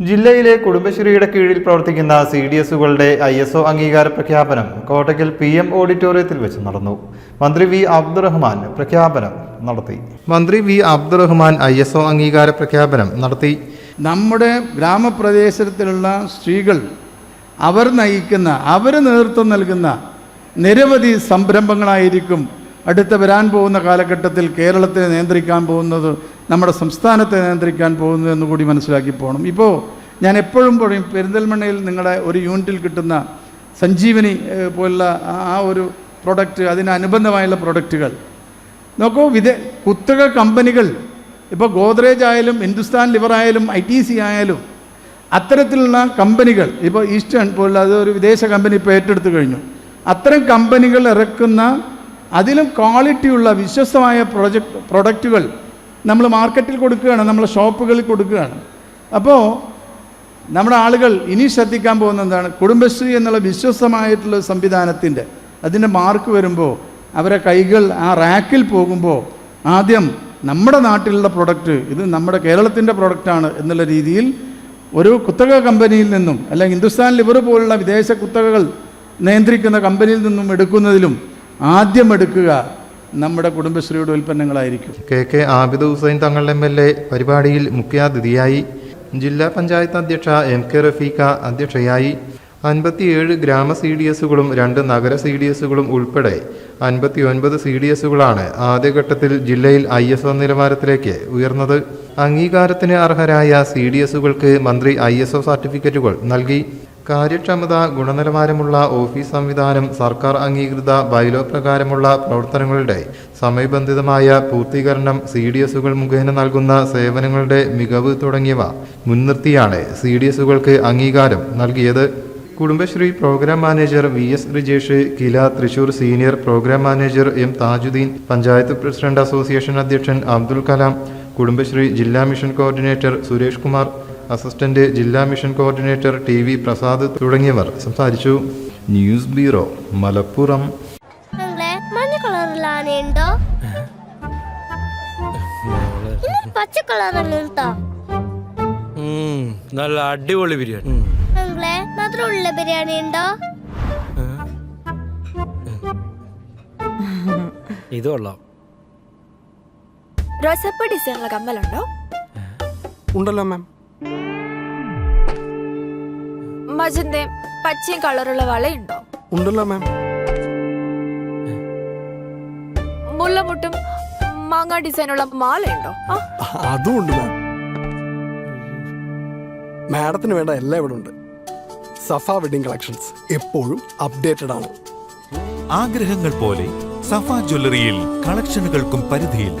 ജില്ലയിലെ കുടുംബശ്രീയുടെ കീഴിൽ പ്രവർത്തിക്കുന്ന സി ഡി എസുകളുടെ ഐ എസ് ഒ അംഗീകാര പ്രഖ്യാപനം കോട്ടയ്ക്കൽ പി എം ഓഡിറ്റോറിയത്തിൽ വെച്ച് നടന്നു. മന്ത്രി വി അബ്ദുറഹ്മാൻ പ്രഖ്യാപനം നടത്തി. മന്ത്രി V Abdurahman I S O അംഗീകാര പ്രഖ്യാപനം നടത്തി. നമ്മുടെ ഗ്രാമപ്രദേശത്തിലുള്ള സ്ത്രീകൾ അവർ നയിക്കുന്ന അവർ നേതൃത്വം നൽകുന്ന നിരവധി സംരംഭങ്ങളായിരിക്കും അടുത്ത വരാൻ പോകുന്ന കാലഘട്ടത്തിൽ കേരളത്തെ നിയന്ത്രിക്കാൻ പോകുന്നത് നമ്മുടെ സംസ്ഥാനത്തെ നിയന്ത്രിക്കാൻ പോകുന്നു എന്ന് കൂടി മനസ്സിലാക്കി പോകണം. ഇപ്പോൾ ഞാൻ എപ്പോഴും പറയും പെരിന്തൽമണ്ണയിൽ നിങ്ങളുടെ ഒരു യൂണിറ്റിൽ കിട്ടുന്ന സഞ്ജീവനി പോലുള്ള ആ- ഒരു പ്രൊഡക്റ്റ് അതിനനുബന്ധമായുള്ള പ്രൊഡക്റ്റുകൾ നോക്കൂ വിദേ കുത്തക കമ്പനികൾ ഇപ്പോൾ ഗോദ്രേജ് ആയാലും ഹിന്ദുസ്ഥാൻ ലിവർ ആയാലും ഐ ടി സി ആയാലും അത്തരത്തിലുള്ള കമ്പനികൾ ഇപ്പോൾ ഈസ്റ്റേൺ പോലുള്ള ഒരു വിദേശ കമ്പനി ഇപ്പോൾ ഏറ്റെടുത്തു കഴിഞ്ഞു. അത്തരം കമ്പനികൾ ഇറക്കുന്ന അതിലും ക്വാളിറ്റിയുള്ള വിശ്വസ്തമായ പ്രൊജക്ട് പ്രൊഡക്റ്റുകൾ നമ്മൾ മാർക്കറ്റിൽ കൊടുക്കുകയാണ് നമ്മൾ ഷോപ്പുകളിൽ കൊടുക്കുകയാണ്. അപ്പോൾ നമ്മുടെ ആളുകൾ ഇനി ശ്രദ്ധിക്കാൻ പോകുന്ന എന്താണ്? കുടുംബശ്രീ എന്നുള്ള വിശ്വസ്തമായിട്ടുള്ള സംവിധാനത്തിന്റെ അതിന്റെ മാർക്ക് വരുമ്പോൾ അവരെ കൈകൾ ആ റാക്കിൽ പോകുമ്പോൾ ആദ്യം നമ്മുടെ നാട്ടിലുള്ള പ്രൊഡക്റ്റ് ഇത് നമ്മുടെ കേരളത്തിന്റെ പ്രൊഡക്റ്റാണ് എന്നുള്ള രീതിയിൽ ഒരു കുത്തക കമ്പനിയിൽ നിന്നും അല്ലെങ്കിൽ ഹിന്ദുസ്ഥാൻ ലിവർ പോലുള്ള വിദേശ കുത്തകകൾ നിയന്ത്രിക്കുന്ന കമ്പനിയിൽ നിന്നും എടുക്കുന്നതിലും ആദ്യം എടുക്കുക നമ്മുടെ കുടുംബശ്രീയുടെ ഉൽപ്പന്നങ്ങളായിരിക്കും. K K Abid Hussain Thangal M L A പരിപാടിയിൽ മുഖ്യാതിഥിയായി. ജില്ലാ പഞ്ചായത്ത് അധ്യക്ഷ എം കെ റഫീഖ അധ്യക്ഷയായി. അൻപത്തിയേഴ് ഗ്രാമ സി ഡി എസുകളും രണ്ട് നഗര സി ഡി എസുകളും ഉൾപ്പെടെ അൻപത്തി ഒൻപത് സി ഡി എസുകളാണ് ആദ്യഘട്ടത്തിൽ ജില്ലയിൽ ഐ എസ് ഒ നിലവാരത്തിലേക്ക് ഉയർന്നത്. അംഗീകാരത്തിന് അർഹരായ സി ഡി എസുകൾക്ക് മന്ത്രി ഐ എസ് ഒ സർട്ടിഫിക്കറ്റുകൾ നൽകി. കാര്യക്ഷമത ഗുണനിലവാരമുള്ള ഓഫീസ് സംവിധാനം സർക്കാർ അംഗീകൃത ബൈലോ പ്രകാരമുള്ള പ്രവർത്തനങ്ങളുടെ സമയബന്ധിതമായ പൂർത്തീകരണം സി ഡി എസുകൾ മുഖേന നൽകുന്ന സേവനങ്ങളുടെ മികവ് തുടങ്ങിയവ മുൻനിർത്തിയാണ് സി ഡി എസുകൾക്ക് അംഗീകാരം നൽകിയത്. Kudumbashree program manager V S Rijesh KILA Thrissur senior program manager M Thajudheen panchayat president association അധ്യക്ഷൻ അബ്ദുൽ കലാം കുടുംബശ്രീ ജില്ലാ mission coordinator Suresh Kumar assistant ജില്ലാ mission coordinator T V Prasad തുടങ്ങിയവർ സംസാരിച്ചു. News bureau Malappuram. മഞ്ഞ കളറിൽ ആനയുണ്ടോ പച്ച കളറല്ലേ ഉം, നല്ല അടിപൊളി ബിരിയാണി. നിങ്ങളെ മധുരമുള്ള ബിരിയാണി ഉണ്ടോ ഇത് കൊള്ളാം. റോസപ്പ് ഡിസൈനുള്ള കമ്മലുണ്ടോ? ഉണ്ടല്ലോ മാം. മജന്തയും പച്ചയും കളറുള്ള വളയുണ്ടോ? ഉണ്ടല്ലോ മാം മുല്ലമുട്ടും മാങ്ങ ഡിസൈനുള്ള മാലയുണ്ടോ? അതും ഉണ്ട് മാം മാഡത്തിന് വേണ്ട എല്ലാം ഇവിടെ ഉണ്ട്. സഫ വെഡിങ് കളക്ഷൻസ് എപ്പോഴും അപ്ഡേറ്റഡ് ആണ്. ആഗ്രഹങ്ങൾ പോലെ സഫ ജ്വല്ലറിയിൽ കളക്ഷനുകൾക്കും പരിധിയില്ല.